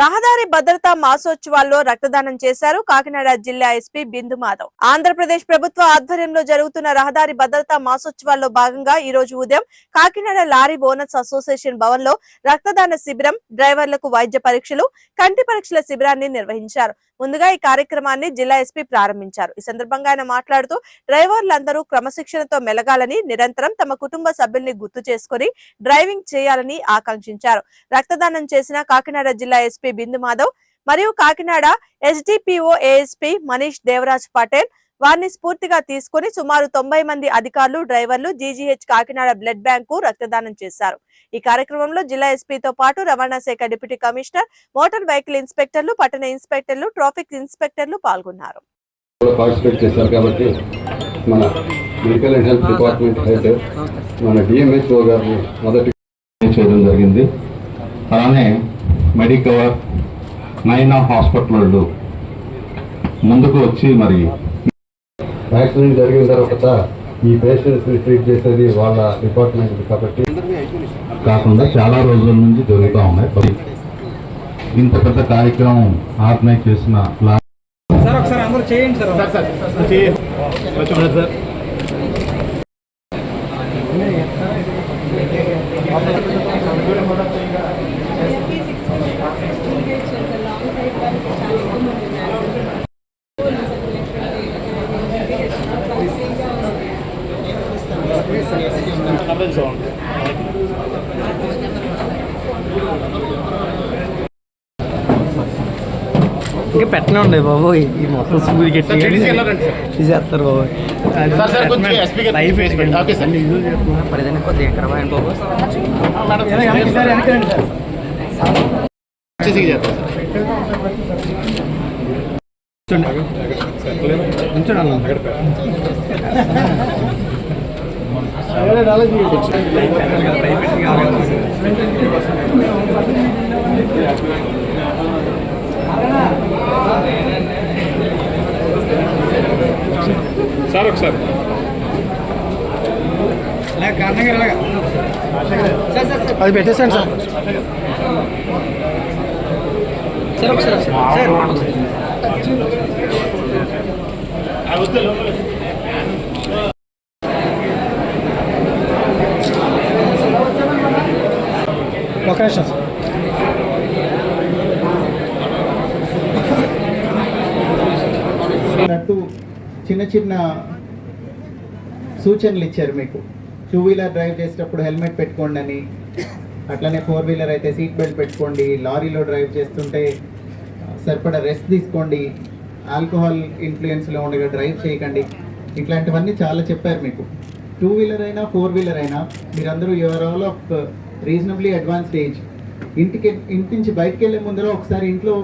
రహదారి భద్రతా మాసోత్సవాల్లో రక్తదానం చేశారు కాకినాడ జిల్లా ఎస్పీ బిందు మాధవ్. ఆంధ్రప్రదేశ్ ప్రభుత్వ ఆధ్వర్యంలో జరుగుతున్న రహదారి భద్రతా మాసోత్సవాల్లో భాగంగా ఈ రోజు ఉదయం కాకినాడ లారీ ఓనర్స్ అసోసియేషన్ భవన్లో రక్తదాన శిబిరం డ్రైవర్లకు వైద్య పరీక్షలు కంటి పరీక్షల శిబిరాన్ని నిర్వహించారు. ముందుగా ఈ కార్యక్రమాన్ని జిల్లా ఎస్పీ ప్రారంభించారు. ఈ సందర్భంగా ఆయన మాట్లాడుతూ డ్రైవర్లందరూ క్రమశిక్షణతో మెలగాలని నిరంతరం తమ కుటుంబ సభ్యుల్ని గుర్తు చేసుకుని డ్రైవింగ్ చేయాలని ఆకాంక్షించారు. రక్తదానం చేసిన కాకినాడ జిల్లా ఎస్పీ బిందు మాధవ్ మరియు కాకినాడ ఎస్డిపిఓ ఏఎస్పీ మనీష్ దేవరాజ్ పటేల్ వారిని స్ఫూర్తిగా తీసుకుని సుమారు తొంభై మంది అధికారులు డ్రైవర్లు జీజీహెచ్ కాకినాడ బ్లడ్ బ్యాంకు రక్తదానం చేశారు. ఈ కార్యక్రమంలో జిల్లా ఎస్పీతో పాటు రవాణా శాఖ డిప్యూటీ కమిషనర్ మోటార్ వెహికల్ ఇన్స్పెక్టర్లు పట్టణ ఇన్స్పెక్టర్లు ట్రాఫిక్ ఇన్స్పెక్టర్లు పాల్గొన్నారు. మన మెడికల్ అండ్ హెల్త్ డిపార్ట్మెంట్ మన డిఎంహెచ్ఓ గారిని మొదటి చేయడం జరిగింది. అలానే మెడికవర్ నైనా హాస్పిటల్ ముందుకు వచ్చి మరి యాక్సిడెంట్ జరిగిన తర్వాత ఈ పేషెంట్స్ని ట్రీట్ చేసేది వాళ్ళ డిపార్ట్మెంట్ కాబట్టి కాకుండా చాలా రోజుల నుంచి జరుగుతూ ఉన్నాయి. ఇంత పెద్ద కార్యక్రమం ఆర్గనైజ్ చేసిన లా సార్ ఒకసారి అందరూ చేయండి. సార్ సార్ సార్ సార్ ఇంకా పెట్టనే ఉండే బాబు ఈ మొత్తం గట్టి తీసేస్తారు బాబు. లైఫ్ కొద్దిగా ఎక్కడ బాబు? ఉంచండి అన్న. సార్ ఒకసారి. అది పెట్టేసాను సార్. సార్ ఒకసారి సార్ ఒక చిన్న చిన్న సూచనలు ఇచ్చారు మీకు. టూ వీలర్ డ్రైవ్ చేసేటప్పుడు హెల్మెట్ పెట్టుకోండి అని. అట్లనే ఫోర్ వీలర్ అయితే సీట్ బెల్ట్ పెట్టుకోండి. లారీలో డ్రైవ్ చేస్తుంటే సరిపడా రెస్ట్ తీసుకోండి. ఆల్కహాల్ ఇన్ఫ్లుయెన్స్లో ఉండగా డ్రైవ్ చేయకండి. ఇట్లాంటివన్నీ చాలా చెప్పారు మీకు. టూ వీలర్ అయినా ఫోర్ వీలర్ అయినా మీరందరూ your all of reasonably advanced age. ఇంటికి ఇంటి నుంచి బయటకు వెళ్ళే ముందర ఒకసారి ఇంట్లో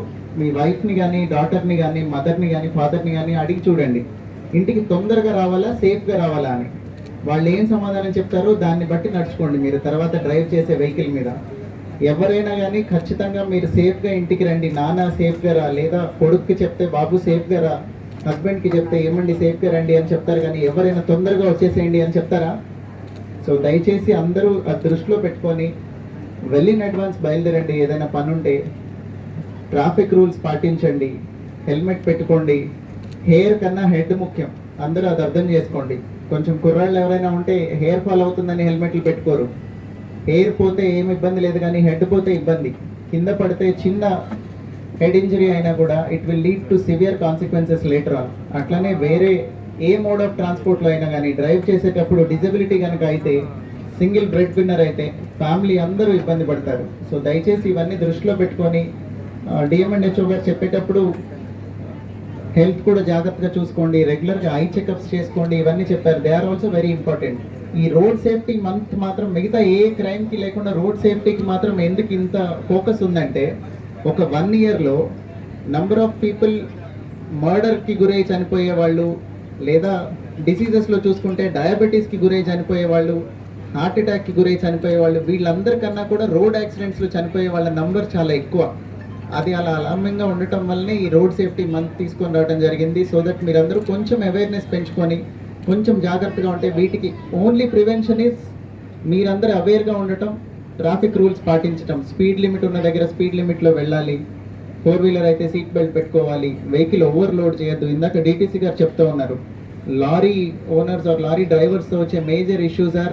మీ వైఫ్ని కానీ డాటర్ని కానీ మదర్ని కానీ ఫాదర్ని కానీ అడిగి చూడండి. ఇంటికి తొందరగా రావాలా సేఫ్గా రావాలా అని. వాళ్ళు ఏం సమాధానం చెప్తారో దాన్ని బట్టి నడుచుకోండి మీరు తర్వాత డ్రైవ్ చేసే వెహికల్ మీద. ఎవరైనా కానీ ఖచ్చితంగా మీరు సేఫ్గా ఇంటికి రండి. నాన్న సేఫ్గా రా లేదా కొడుక్కి చెప్తే బాబు సేఫ్గా రా హస్బెండ్కి చెప్తే ఏమండి సేఫ్గా రండి అని చెప్తారు కానీ ఎవరైనా తొందరగా వచ్చేసేయండి అని చెప్తారా? సో దయచేసి అందరూ అది దృష్టిలో పెట్టుకొని వెళ్ళిన అడ్వాన్స్ బయలుదేరండి. ఏదైనా పని ఉంటే ట్రాఫిక్ రూల్స్ పాటించండి. హెల్మెట్ పెట్టుకోండి. హెయిర్ కన్నా హెడ్ ముఖ్యం. అందరూ అది అర్థం చేసుకోండి. కొంచెం కుర్రాళ్ళు ఎవరైనా ఉంటే హెయిర్ ఫాల్ అవుతుందని హెల్మెట్లు పెట్టుకోరు. హెయిర్ పోతే ఏం ఇబ్బంది లేదు కానీ హెడ్ పోతే ఇబ్బంది. కింద పడితే చిన్న హెడ్ ఇంజరీ అయినా కూడా it will lead to severe consequences later on అట్లనే వేరే ఏ మోడ్ ఆఫ్ ట్రాన్స్పోర్ట్లో అయినా కానీ డ్రైవ్ చేసేటప్పుడు డిజబిలిటీ కనుక అయితే సింగిల్ బ్రెడ్ విన్నర్ అయితే ఫ్యామిలీ అందరూ ఇబ్బంది పడతారు. సో దయచేసి ఇవన్నీ దృష్టిలో పెట్టుకొని డిఎంఎన్హెచ్ఓ గారు చెప్పేటప్పుడు హెల్త్ కూడా జాగ్రత్తగా చూసుకోండి రెగ్యులర్గా ఐ చెకప్స్ చేసుకోండి ఇవన్నీ చెప్పారు. They are also very important ఈ రోడ్ సేఫ్టీ మంత్ మాత్రం మిగతా ఏ క్రైమ్కి లేకుండా రోడ్ సేఫ్టీకి మాత్రం ఎందుకు ఇంత ఫోకస్ ఉందంటే ఒక వన్ ఇయర్లో నంబర్ ఆఫ్ పీపుల్ మర్డర్కి గురై చనిపోయే వాళ్ళు లేదా డిసీజెస్లో చూసుకుంటే డయాబెటీస్కి గురై చనిపోయే వాళ్ళు హార్ట్ అటాక్కి గురై చనిపోయే వాళ్ళు వీళ్ళందరికన్నా కూడా రోడ్ యాక్సిడెంట్స్లో చనిపోయే వాళ్ళ నంబర్ చాలా ఎక్కువ. అది అలా అలామ్యంగా ఉండటం వల్లనే ఈ రోడ్ సేఫ్టీ మంత్ తీసుకొని రావడం జరిగింది. సో దట్ మీరందరూ కొంచెం అవేర్నెస్ పెంచుకొని కొంచెం జాగ్రత్తగా ఉంటే వీటికి ఓన్లీ ప్రివెన్షన్ ఇస్ మీరందరూ అవేర్గా ఉండటం ట్రాఫిక్ రూల్స్ పాటించటం. స్పీడ్ లిమిట్ ఉన్న దగ్గర స్పీడ్ లిమిట్లో వెళ్ళాలి. ఫోర్ వీలర్ అయితే సీట్ బెల్ట్ పెట్టుకోవాలి. వెహికల్ ఓవర్లోడ్ చేయొద్దు. ఇందాక డిటీసీ గారు చెప్తూ ఉన్నారు. లారీ ఓనర్స్ ఆర్ లారీ డ్రైవర్స్తో వచ్చే మేజర్ ఇష్యూస్ ఆర్